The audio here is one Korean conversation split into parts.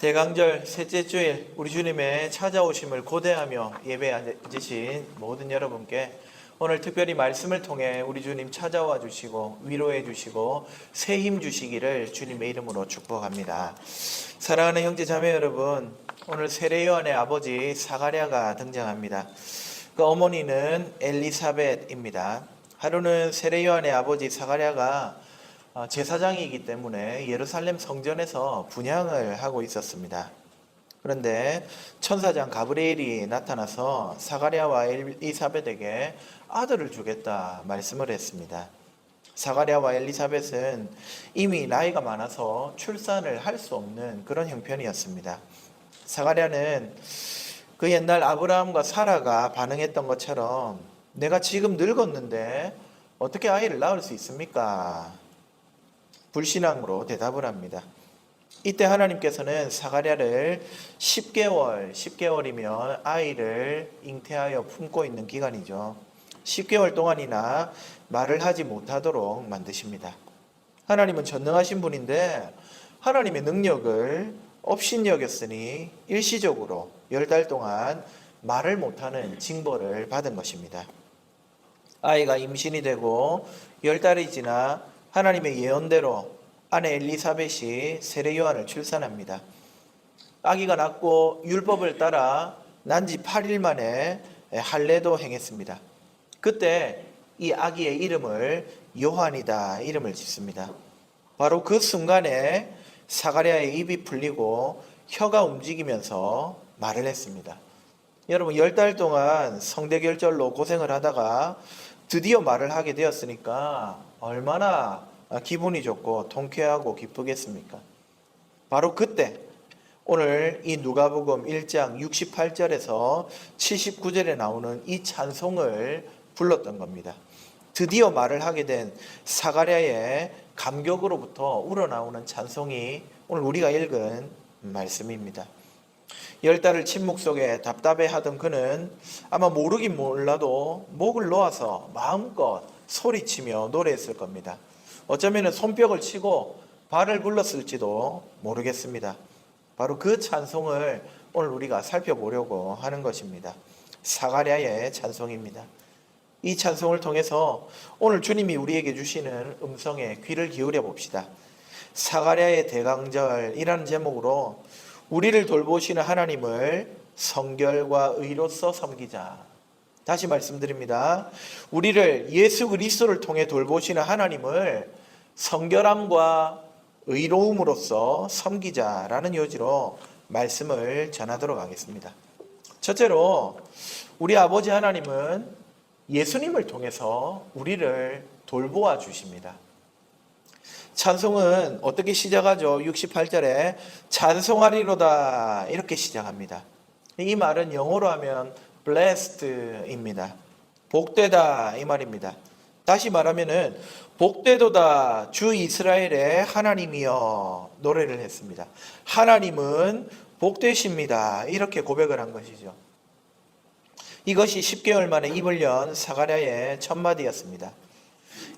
대강절 셋째 주일 우리 주님의 찾아오심을 고대하며 예배에 앉으신 모든 여러분께 오늘 특별히 말씀을 통해 우리 주님 찾아와 주시고 위로해 주시고 새 힘 주시기를 주님의 이름으로 축복합니다. 사랑하는 형제 자매 여러분, 오늘 세례 요한의 아버지 사가랴가 등장합니다. 그 어머니는 엘리사벳입니다. 하루는 세례 요한의 아버지 사가랴가 어, 제사장이기 때문에 예루살렘 성전에서 분향을 하고 있었습니다. 그런데 천사장 가브리엘이 나타나서 사가랴와 엘리사벳에게 아들을 주겠다 말씀을 했습니다. 사가랴와 엘리사벳은 이미 나이가 많아서 출산을 할 수 없는 그런 형편이었습니다. 사가랴는 그 옛날 아브라함과 사라가 반응했던 것처럼 내가 지금 늙었는데 어떻게 아이를 낳을 수 있습니까? 불신앙으로 대답을 합니다. 이때 하나님께서는 사가랴를 10개월, 10개월이면 아이를 잉태하여 품고 있는 기간이죠. 10개월 동안이나 말을 하지 못하도록 만드십니다. 하나님은 전능하신 분인데 하나님의 능력을 없인 여겼으니 일시적으로 열 달 동안 말을 못하는 징벌을 받은 것입니다. 아이가 임신이 되고 열 달이 지나 하나님의 예언대로 아내 엘리사벳이 세례 요한을 출산합니다. 아기가 낳고 율법을 따라 난 지 8일 만에 할례도 행했습니다. 그때 이 아기의 이름을 요한이다 이름을 짓습니다. 바로 그 순간에 사가랴의 입이 풀리고 혀가 움직이면서 말을 했습니다. 여러분 열 달 동안 성대결절로 고생을 하다가 드디어 말을 하게 되었으니까 얼마나 기분이 좋고 통쾌하고 기쁘겠습니까? 바로 그때 오늘 이 누가복음 1장 68절에서 79절에 나오는 이 찬송을 불렀던 겁니다. 드디어 말을 하게 된 사가랴의 감격으로부터 우러나오는 찬송이 오늘 우리가 읽은 말씀입니다. 열 달을 침묵 속에 답답해하던 그는 아마 모르긴 몰라도 목을 놓아서 마음껏 소리치며 노래했을 겁니다. 어쩌면 손뼉을 치고 발을 불렀을지도 모르겠습니다. 바로 그 찬송을 오늘 우리가 살펴보려고 하는 것입니다. 사가랴의 찬송입니다. 이 찬송을 통해서 오늘 주님이 우리에게 주시는 음성에 귀를 기울여 봅시다. 사가랴의 대강절이라는 제목으로 우리를 돌보시는 하나님을 성결과 의로서 섬기자. 다시 말씀드립니다. 우리를 예수 그리스도를 통해 돌보시는 하나님을 성결함과 의로움으로써 섬기자라는 요지로 말씀을 전하도록 하겠습니다. 첫째로 우리 아버지 하나님은 예수님을 통해서 우리를 돌보아 주십니다. 찬송은 어떻게 시작하죠? 68절에 찬송하리로다 이렇게 시작합니다. 이 말은 영어로 하면 blessed입니다. 복되다 이 말입니다. 다시 말하면은 복되도다 주 이스라엘의 하나님이여 노래를 했습니다. 하나님은 복되십니다. 이렇게 고백을 한 것이죠. 이것이 10개월 만에 입을 연 사가랴의 첫 마디였습니다.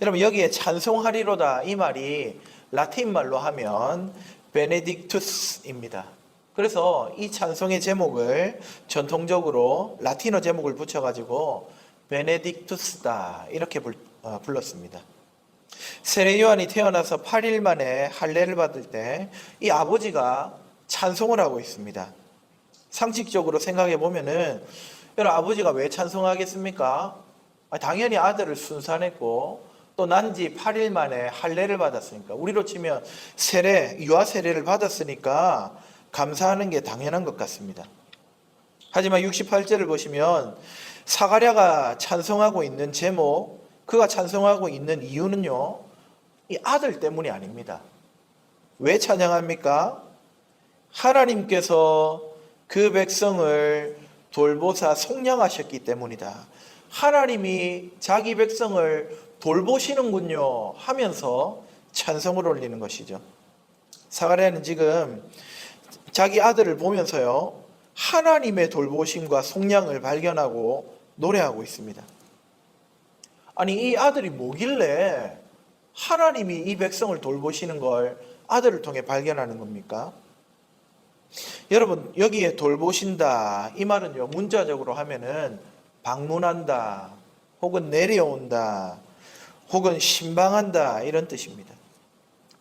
여러분 여기에 찬송하리로다 이 말이 라틴 말로 하면 베네딕투스입니다. 그래서 이 찬송의 제목을 전통적으로 라틴어 제목을 붙여가지고 베네딕투스다 이렇게 어, 불렀습니다. 세례 요한이 태어나서 8일 만에 할례를 받을 때 이 아버지가 찬송을 하고 있습니다. 상식적으로 생각해 보면은 여러분 아버지가 왜 찬송하겠습니까? 당연히 아들을 순산했고 또 난지 8일 만에 할례를 받았으니까 우리로 치면 세례 유아 세례를 받았으니까 감사하는 게 당연한 것 같습니다. 하지만 68절을 보시면 사가랴가 찬송하고 있는 제목 그가 찬송하고 있는 이유는요. 이 아들 때문이 아닙니다. 왜 찬양합니까? 하나님께서 그 백성을 돌보사 속량하셨기 때문이다. 하나님이 자기 백성을 돌보시는군요 하면서 찬송을 올리는 것이죠. 사가랴는 지금 자기 아들을 보면서요. 하나님의 돌보심과 속량을 발견하고 노래하고 있습니다. 아니 이 아들이 뭐길래 하나님이 이 백성을 돌보시는 걸 아들을 통해 발견하는 겁니까? 여러분 여기에 돌보신다 이 말은요 문자적으로 하면은 방문한다 혹은 내려온다 혹은 신방한다 이런 뜻입니다.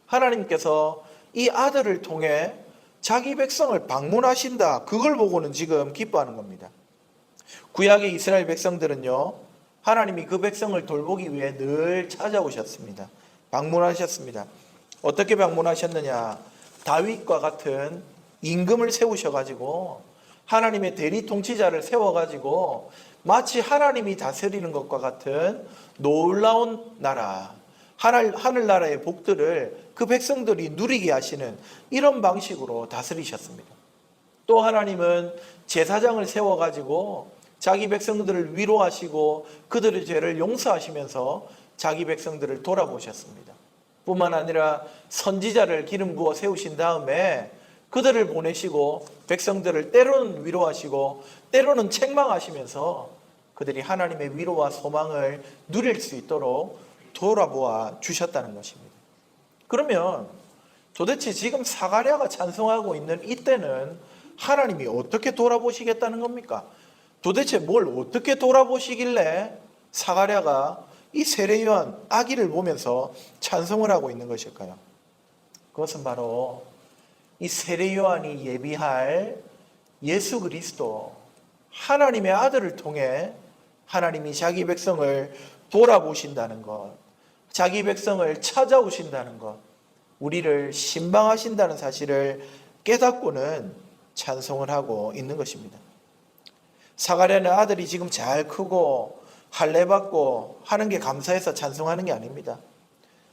하나님께서 이 아들을 통해 자기 백성을 방문하신다 그걸 보고는 지금 기뻐하는 겁니다. 구약의 이스라엘 백성들은요 하나님이 그 백성을 돌보기 위해 늘 찾아오셨습니다. 방문하셨습니다. 어떻게 방문하셨느냐? 다윗과 같은 임금을 세우셔 가지고 하나님의 대리 통치자를 세워 가지고 마치 하나님이 다스리는 것과 같은 놀라운 나라 하늘 하늘나라의 복들을 그 백성들이 누리게 하시는 이런 방식으로 다스리셨습니다. 또 하나님은 제사장을 세워 가지고 자기 백성들을 위로하시고 그들의 죄를 용서하시면서 자기 백성들을 돌아보셨습니다. 뿐만 아니라 선지자를 기름 부어 세우신 다음에 그들을 보내시고 백성들을 때로는 위로하시고 때로는 책망하시면서 그들이 하나님의 위로와 소망을 누릴 수 있도록 돌아보아 주셨다는 것입니다. 그러면 도대체 지금 사가랴가 찬송하고 있는 이때는 하나님이 어떻게 돌아보시겠다는 겁니까? 도대체 뭘 어떻게 돌아보시길래 사가랴가 이 세례요한 아기를 보면서 찬송을 하고 있는 것일까요? 그것은 바로 이 세례요한이 예비할 예수 그리스도 하나님의 아들을 통해 하나님이 자기 백성을 돌아보신다는 것, 자기 백성을 찾아오신다는 것, 우리를 신방하신다는 사실을 깨닫고는 찬송을 하고 있는 것입니다. 사가랴는 아들이 지금 잘 크고 할례 받고 하는 게 감사해서 찬송하는 게 아닙니다.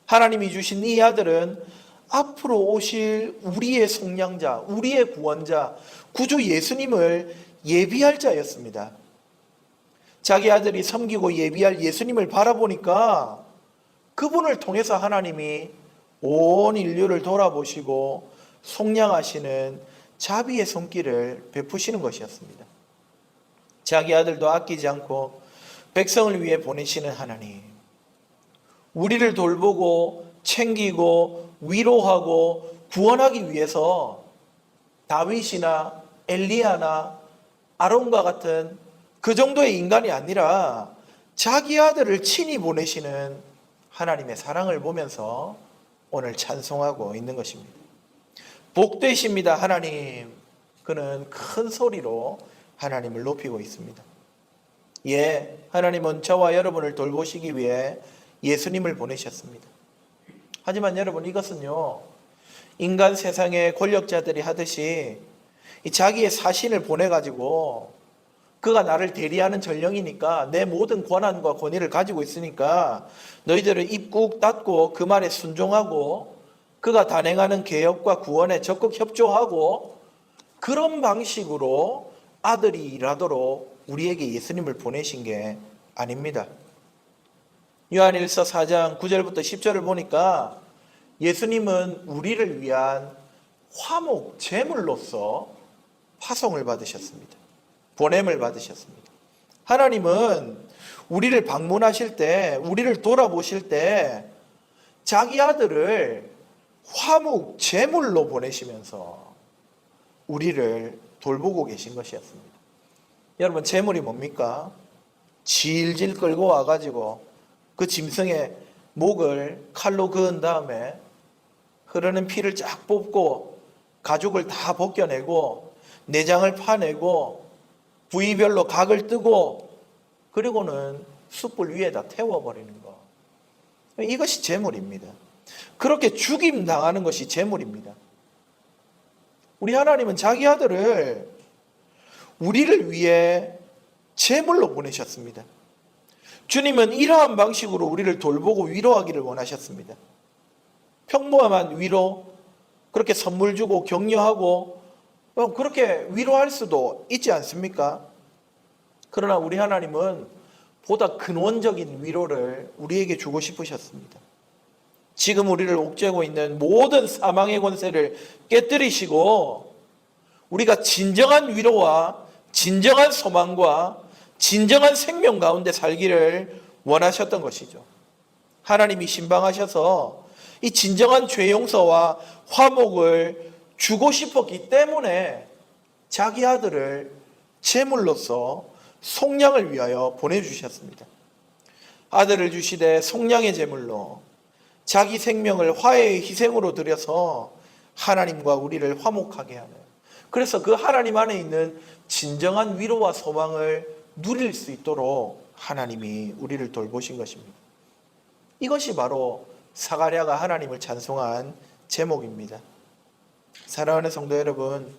하나님이 주신 이 아들은 앞으로 오실 우리의 속량자, 우리의 구원자, 구주 예수님을 예비할 자였습니다. 자기 아들이 섬기고 예비할 예수님을 바라보니까 그분을 통해서 하나님이 온 인류를 돌아보시고 속량하시는 자비의 손길을 베푸시는 것이었습니다. 자기 아들도 아끼지 않고 백성을 위해 보내시는 하나님. 우리를 돌보고 챙기고 위로하고 구원하기 위해서 다윗이나 엘리야나 아론과 같은 그 정도의 인간이 아니라 자기 아들을 친히 보내시는 하나님의 사랑을 보면서 오늘 찬송하고 있는 것입니다. 복되십니다, 하나님. 그는 큰 소리로 하나님을 높이고 있습니다. 예, 하나님은 저와 여러분을 돌보시기 위해 예수님을 보내셨습니다. 하지만 여러분 이것은요, 인간 세상의 권력자들이 하듯이 이 자기의 사신을 보내가지고 그가 나를 대리하는 전령이니까 내 모든 권한과 권위를 가지고 있으니까 너희들을 입국 닫고 그 말에 순종하고 그가 단행하는 개혁과 구원에 적극 협조하고 그런 방식으로 아들이 일하도록 우리에게 예수님을 보내신 게 아닙니다. 요한일서 4장 9절부터 10절을 보니까 예수님은 우리를 위한 화목 제물로서 파송을 받으셨습니다. 보냄을 받으셨습니다. 하나님은 우리를 방문하실 때, 우리를 돌아보실 때 자기 아들을 화목 제물로 보내시면서 우리를 돌보고 계신 것이었습니다. 여러분 제물이 뭡니까? 질질 끌고 와가지고 그 짐승의 목을 칼로 그은 다음에 흐르는 피를 쫙 뽑고 가죽을 다 벗겨내고 내장을 파내고 부위별로 각을 뜨고 그리고는 숯불 위에다 태워버리는 거. 이것이 제물입니다. 그렇게 죽임 당하는 것이 제물입니다. 우리 하나님은 자기 아들을 우리를 위해 제물로 보내셨습니다. 주님은 이러한 방식으로 우리를 돌보고 위로하기를 원하셨습니다. 평범한 위로, 그렇게 선물 주고 격려하고 어, 그렇게 위로할 수도 있지 않습니까? 그러나 우리 하나님은 보다 근원적인 위로를 우리에게 주고 싶으셨습니다. 지금 우리를 옥죄고 있는 모든 사망의 권세를 깨뜨리시고 우리가 진정한 위로와 진정한 소망과 진정한 생명 가운데 살기를 원하셨던 것이죠. 하나님이 신방하셔서 이 진정한 죄 용서와 화목을 주고 싶었기 때문에 자기 아들을 제물로서 속량을 위하여 보내주셨습니다. 아들을 주시되 속량의 제물로 자기 생명을 화해의 희생으로 드려서 하나님과 우리를 화목하게 하는 그래서 그 하나님 안에 있는 진정한 위로와 소망을 누릴 수 있도록 하나님이 우리를 돌보신 것입니다. 이것이 바로 사가랴가 하나님을 찬송한 제목입니다. 사랑하는 성도 여러분,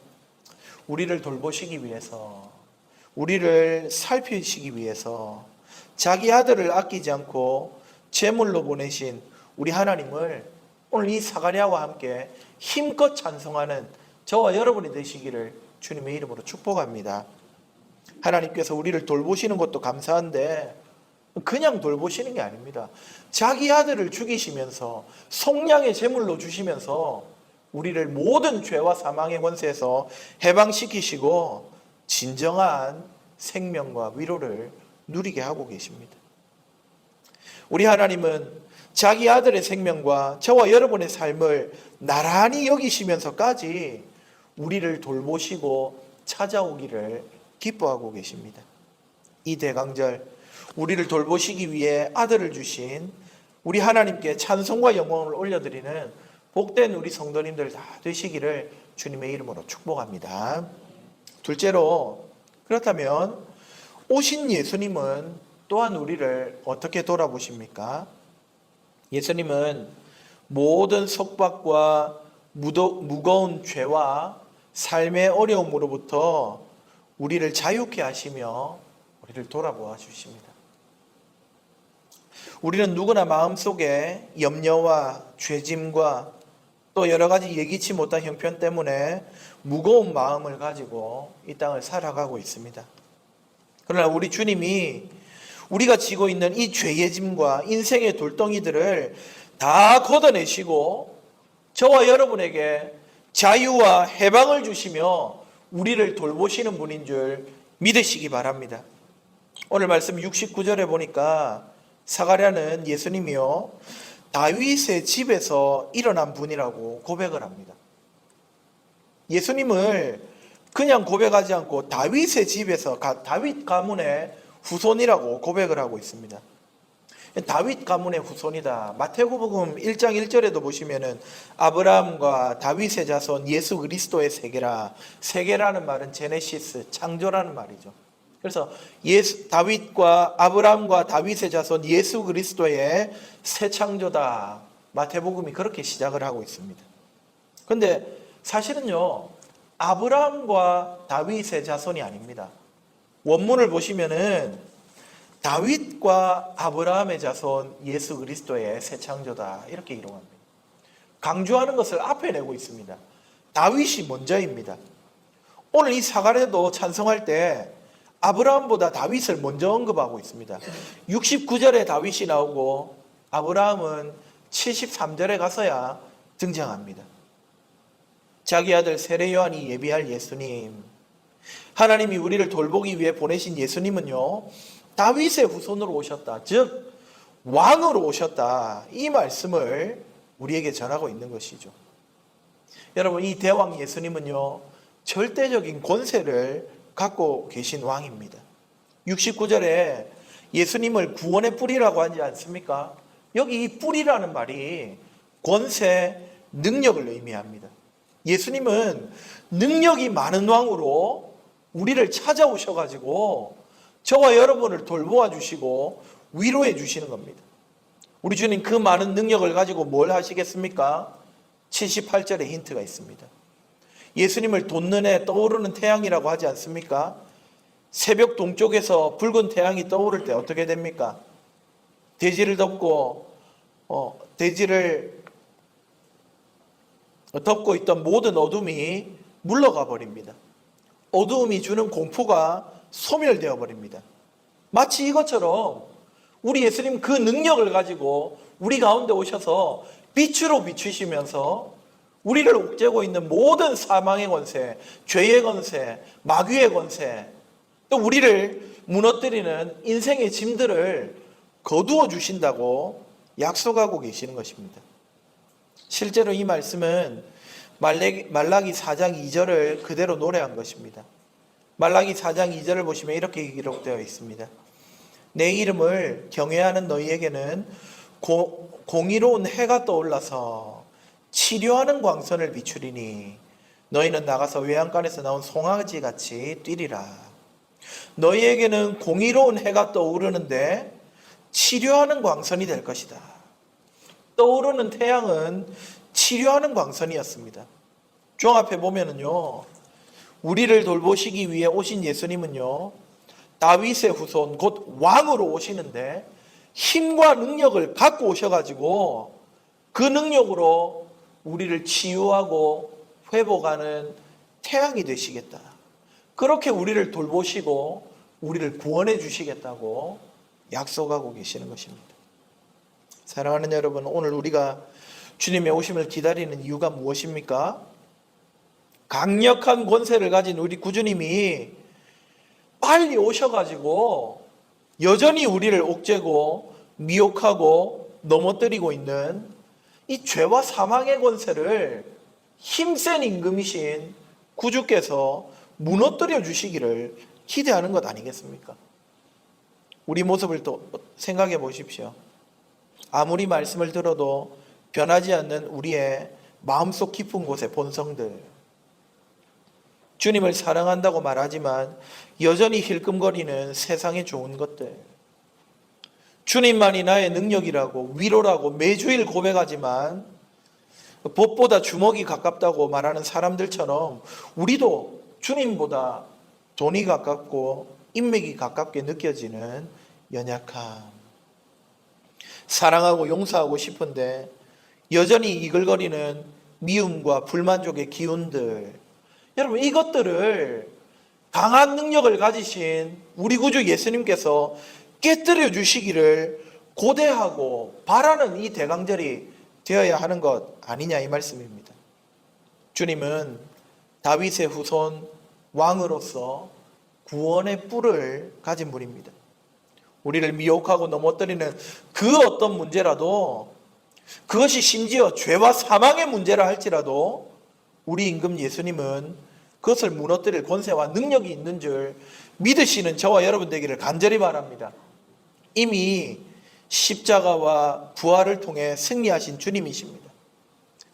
우리를 돌보시기 위해서, 우리를 살피시기 위해서 자기 아들을 아끼지 않고 제물로 보내신 우리 하나님을 오늘 이 사가랴와 함께 힘껏 찬송하는 저와 여러분이 되시기를 주님의 이름으로 축복합니다. 하나님께서 우리를 돌보시는 것도 감사한데 그냥 돌보시는 게 아닙니다. 자기 아들을 죽이시면서 속량의 제물로 주시면서 우리를 모든 죄와 사망의 권세에서 해방시키시고 진정한 생명과 위로를 누리게 하고 계십니다. 우리 하나님은 자기 아들의 생명과 저와 여러분의 삶을 나란히 여기시면서까지 우리를 돌보시고 찾아오기를 기뻐하고 계십니다. 이 대강절 우리를 돌보시기 위해 아들을 주신 우리 하나님께 찬송과 영광을 올려드리는 복된 우리 성도님들 다 되시기를 주님의 이름으로 축복합니다. 둘째로 그렇다면 오신 예수님은 또한 우리를 어떻게 돌아보십니까? 예수님은 모든 속박과 무거운 죄와 삶의 어려움으로부터 우리를 자유케 하시며 우리를 돌아보아 주십니다. 우리는 누구나 마음속에 염려와 죄짐과 또 여러 가지 예기치 못한 형편 때문에 무거운 마음을 가지고 이 땅을 살아가고 있습니다. 그러나 우리 주님이 우리가 지고 있는 이 죄의 짐과 인생의 돌덩이들을 다 걷어내시고 저와 여러분에게 자유와 해방을 주시며 우리를 돌보시는 분인 줄 믿으시기 바랍니다. 오늘 말씀 69절에 보니까 사가랴는 예수님이요 다윗의 집에서 일어난 분이라고 고백을 합니다. 예수님을 그냥 고백하지 않고 다윗의 집에서 다윗 가문의 후손이라고 고백을 하고 있습니다. 다윗 가문의 후손이다. 마태복음 1장 1절에도 보시면은 아브라함과 다윗의 자손 예수 그리스도의 세계라. 세계라는 말은 제네시스 창조라는 말이죠. 그래서 예수 다윗과 아브라함과 다윗의 자손 예수 그리스도의 새 창조다. 마태복음이 그렇게 시작을 하고 있습니다. 근데 사실은요. 아브라함과 다윗의 자손이 아닙니다. 원문을 보시면은 다윗과 아브라함의 자손 예수 그리스도의 새 창조다 이렇게 이름합니다. 강조하는 것을 앞에 내고 있습니다. 다윗이 먼저입니다. 오늘 이 사가랴도 찬송할 때 아브라함보다 다윗을 먼저 언급하고 있습니다. 69절에 다윗이 나오고 아브라함은 73절에 가서야 등장합니다. 자기 아들 세례 요한이 예비할 예수님 하나님이 우리를 돌보기 위해 보내신 예수님은요 다윗의 후손으로 오셨다. 즉 왕으로 오셨다. 이 말씀을 우리에게 전하고 있는 것이죠. 여러분 이 대왕 예수님은요 절대적인 권세를 갖고 계신 왕입니다. 69절에 예수님을 구원의 뿌리라고 하지 않습니까? 여기 이 뿌리라는 말이 권세, 능력을 의미합니다. 예수님은 능력이 많은 왕으로 우리를 찾아오셔가지고 저와 여러분을 돌보아 주시고 위로해 주시는 겁니다. 우리 주님 그 많은 능력을 가지고 뭘 하시겠습니까? 78절에 힌트가 있습니다. 예수님을 돋는에 떠오르는 태양이라고 하지 않습니까? 새벽 동쪽에서 붉은 태양이 떠오를 때 어떻게 됩니까? 대지를 덮고 어, 대지를 덮고 있던 모든 어둠이 물러가 버립니다. 어두움이 주는 공포가 소멸되어 버립니다. 마치 이것처럼 우리 예수님 그 능력을 가지고 우리 가운데 오셔서 빛으로 비추시면서 우리를 옥죄고 있는 모든 사망의 권세, 죄의 권세, 마귀의 권세, 또 우리를 무너뜨리는 인생의 짐들을 거두어 주신다고 약속하고 계시는 것입니다. 실제로 이 말씀은 말라기, 말라기 4장 2절을 그대로 노래한 것입니다. 말라기 4장 2절을 보시면 이렇게 기록되어 있습니다. 내 이름을 경외하는 너희에게는 고, 공의로운 해가 떠올라서 치료하는 광선을 비추리니 너희는 나가서 외양간에서 나온 송아지 같이 뛰리라. 너희에게는 공의로운 해가 떠오르는데 치료하는 광선이 될 것이다. 떠오르는 태양은 치료하는 광선이었습니다. 종합해 보면은요, 우리를 돌보시기 위해 오신 예수님은요, 다윗의 후손, 곧 왕으로 오시는데, 힘과 능력을 갖고 오셔가지고, 그 능력으로 우리를 치유하고 회복하는 태양이 되시겠다. 그렇게 우리를 돌보시고, 우리를 구원해 주시겠다고 약속하고 계시는 것입니다. 사랑하는 여러분, 오늘 우리가 주님의 오심을 기다리는 이유가 무엇입니까? 강력한 권세를 가진 우리 구주님이 빨리 오셔가지고 여전히 우리를 옥죄고 미혹하고 넘어뜨리고 있는 이 죄와 사망의 권세를 힘센 임금이신 구주께서 무너뜨려 주시기를 기대하는 것 아니겠습니까? 우리 모습을 또 생각해 보십시오. 아무리 말씀을 들어도 변하지 않는 우리의 마음속 깊은 곳의 본성들. 주님을 사랑한다고 말하지만 여전히 힐끔거리는 세상의 좋은 것들. 주님만이 나의 능력이라고 위로라고 매주일 고백하지만 법보다 주먹이 가깝다고 말하는 사람들처럼 우리도 주님보다 돈이 가깝고 인맥이 가깝게 느껴지는 연약함. 사랑하고 용서하고 싶은데 여전히 이글거리는 미움과 불만족의 기운들. 여러분, 이것들을 강한 능력을 가지신 우리 구주 예수님께서 깨뜨려 주시기를 고대하고 바라는 이 대강절이 되어야 하는 것 아니냐 이 말씀입니다. 주님은 다윗의 후손 왕으로서 구원의 뿔을 가진 분입니다. 우리를 미혹하고 넘어뜨리는 그 어떤 문제라도 그것이 심지어 죄와 사망의 문제라 할지라도 우리 임금 예수님은 그것을 무너뜨릴 권세와 능력이 있는 줄 믿으시는 저와 여러분 되기를 간절히 바랍니다. 이미 십자가와 부활을 통해 승리하신 주님이십니다.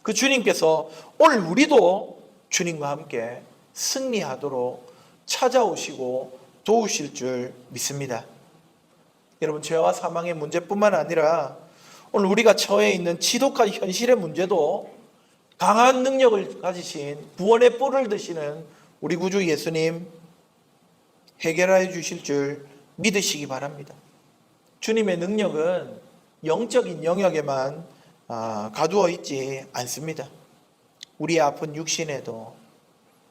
그 주님께서 오늘 우리도 주님과 함께 승리하도록 찾아오시고 도우실 줄 믿습니다. 여러분, 죄와 사망의 문제뿐만 아니라 오늘 우리가 처해 있는 지독한 현실의 문제도 강한 능력을 가지신 구원의 뿔을 드시는 우리 구주 예수님 해결해 주실 줄 믿으시기 바랍니다. 주님의 능력은 영적인 영역에만 아, 가두어 있지 않습니다. 우리의 아픈 육신에도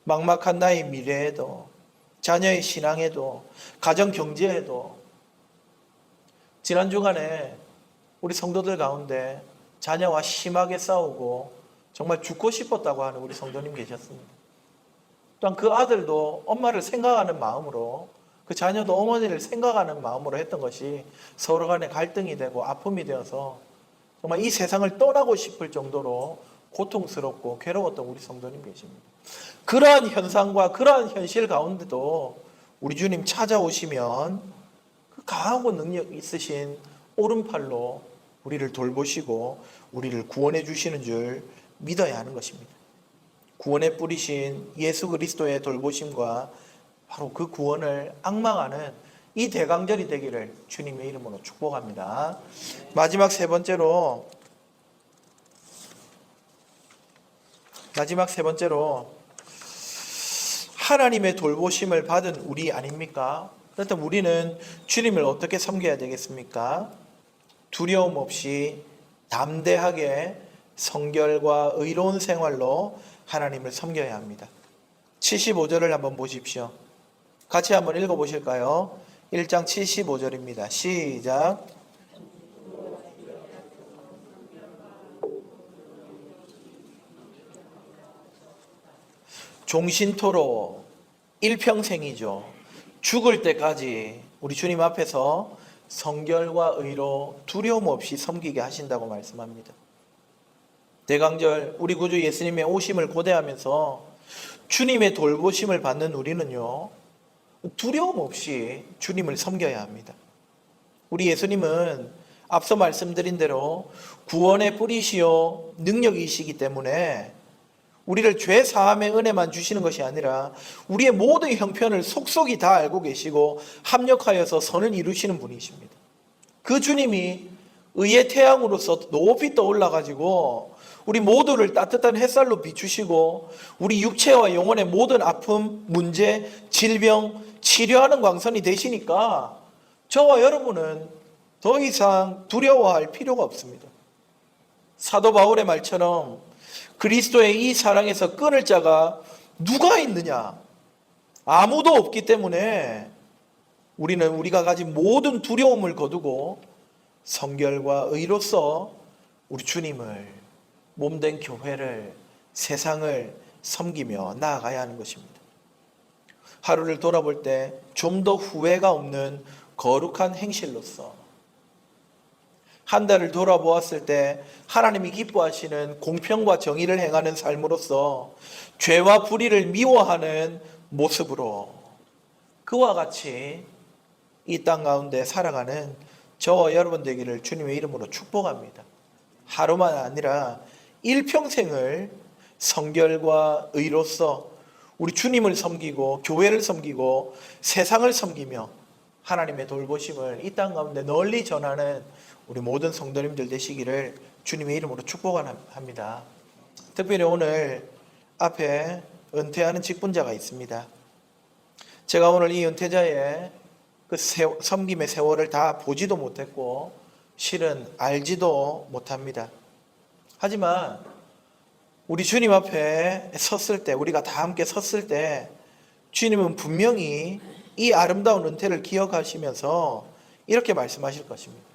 막막한 나의 미래에도 자녀의 신앙에도 가정 경제에도 지난 주간에 우리 성도들 가운데 자녀와 심하게 싸우고 정말 죽고 싶었다고 하는 우리 성도님 계셨습니다. 또한 그 아들도 엄마를 생각하는 마음으로 그 자녀도 어머니를 생각하는 마음으로 했던 것이 서로 간에 갈등이 되고 아픔이 되어서 정말 이 세상을 떠나고 싶을 정도로 고통스럽고 괴로웠던 우리 성도님 계십니다. 그러한 현상과 그러한 현실 가운데도 우리 주님 찾아오시면 그 강하고 능력 있으신 오른팔로 우리를 돌보시고 우리를 구원해 주시는 줄 믿어야 하는 것입니다. 구원에 뿌리신 예수 그리스도의 돌보심과 바로 그 구원을 악망하는 이 대강절이 되기를 주님의 이름으로 축복합니다. 마지막 세 번째로 마지막 세 번째로 하나님의 돌보심을 받은 우리 아닙니까? 그렇다면 우리는 주님을 어떻게 섬겨야 되겠습니까? 두려움 없이 담대하게 성결과 의로운 생활로 하나님을 섬겨야 합니다. 75절을 한번 보십시오. 같이 한번 읽어 보실까요? 1장 75절입니다. 시작. 종신토로 일평생이죠. 죽을 때까지 우리 주님 앞에서 성결과 의로 두려움 없이 섬기게 하신다고 말씀합니다. 대강절 우리 구주 예수님의 오심을 고대하면서 주님의 돌보심을 받는 우리는요 두려움 없이 주님을 섬겨야 합니다. 우리 예수님은 앞서 말씀드린 대로 구원의 뿌리시요 능력이시기 때문에 우리를 죄 사함의 은혜만 주시는 것이 아니라 우리의 모든 형편을 속속이 다 알고 계시고 합력하여서 선을 이루시는 분이십니다. 그 주님이 의의 태양으로서 높이 떠올라 가지고 우리 모두를 따뜻한 햇살로 비추시고 우리 육체와 영혼의 모든 아픔, 문제, 질병 치료하는 광선이 되시니까 저와 여러분은 더 이상 두려워할 필요가 없습니다. 사도 바울의 말처럼 그리스도의 이 사랑에서 끊을 자가 누가 있느냐? 아무도 없기 때문에 우리는 우리가 가진 모든 두려움을 거두고 성결과 의로서 우리 주님을 몸된 교회를 세상을 섬기며 나아가야 하는 것입니다. 하루를 돌아볼 때 좀 더 후회가 없는 거룩한 행실로서 한 달을 돌아보았을 때 하나님이 기뻐하시는 공평과 정의를 행하는 삶으로서 죄와 불의를 미워하는 모습으로 그와 같이 이 땅 가운데 살아가는 저와 여러분 되기를 주님의 이름으로 축복합니다. 하루만 아니라 일평생을 성결과 의로서 우리 주님을 섬기고 교회를 섬기고 세상을 섬기며 하나님의 돌보심을 이 땅 가운데 널리 전하는 우리 모든 성도님들 되시기를 주님의 이름으로 축복합니다. 특별히 오늘 앞에 은퇴하는 직분자가 있습니다. 제가 오늘 이 은퇴자의 그 세- 섬김의 세월을 다 보지도 못했고 실은 알지도 못합니다. 하지만 우리 주님 앞에 섰을 때 우리가 다 함께 섰을 때 주님은 분명히 이 아름다운 은퇴를 기억하시면서 이렇게 말씀하실 것입니다.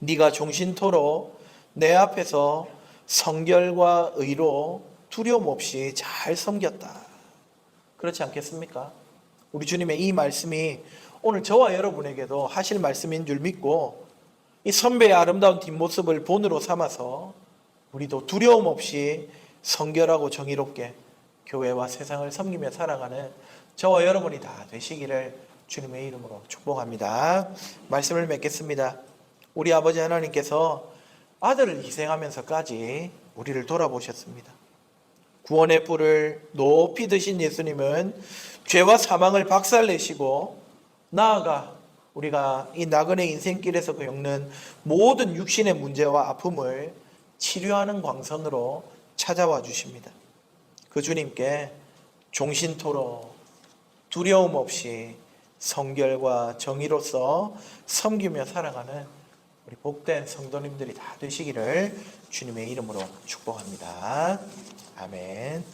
네가 종신토로 내 앞에서 성결과 의로 두려움 없이 잘 섬겼다. 그렇지 않겠습니까? 우리 주님의 이 말씀이 오늘 저와 여러분에게도 하실 말씀인 줄 믿고 이 선배의 아름다운 뒷모습을 본으로 삼아서 우리도 두려움 없이 성결하고 정의롭게 교회와 세상을 섬기며 살아가는 저와 여러분이 다 되시기를 주님의 이름으로 축복합니다. 말씀을 맺겠습니다. 우리 아버지 하나님께서 아들을 희생하면서까지 우리를 돌아보셨습니다. 구원의 뿔을 높이 드신 예수님은 죄와 사망을 박살내시고 나아가 우리가 이 나그네 인생길에서 겪는 모든 육신의 문제와 아픔을 치료하는 광선으로 찾아와 주십니다. 그 주님께 종신토록 두려움 없이 성결과 정의로서 섬기며 살아가는 우리 복된 성도님들이 다 되시기를 주님의 이름으로 축복합니다. 아멘.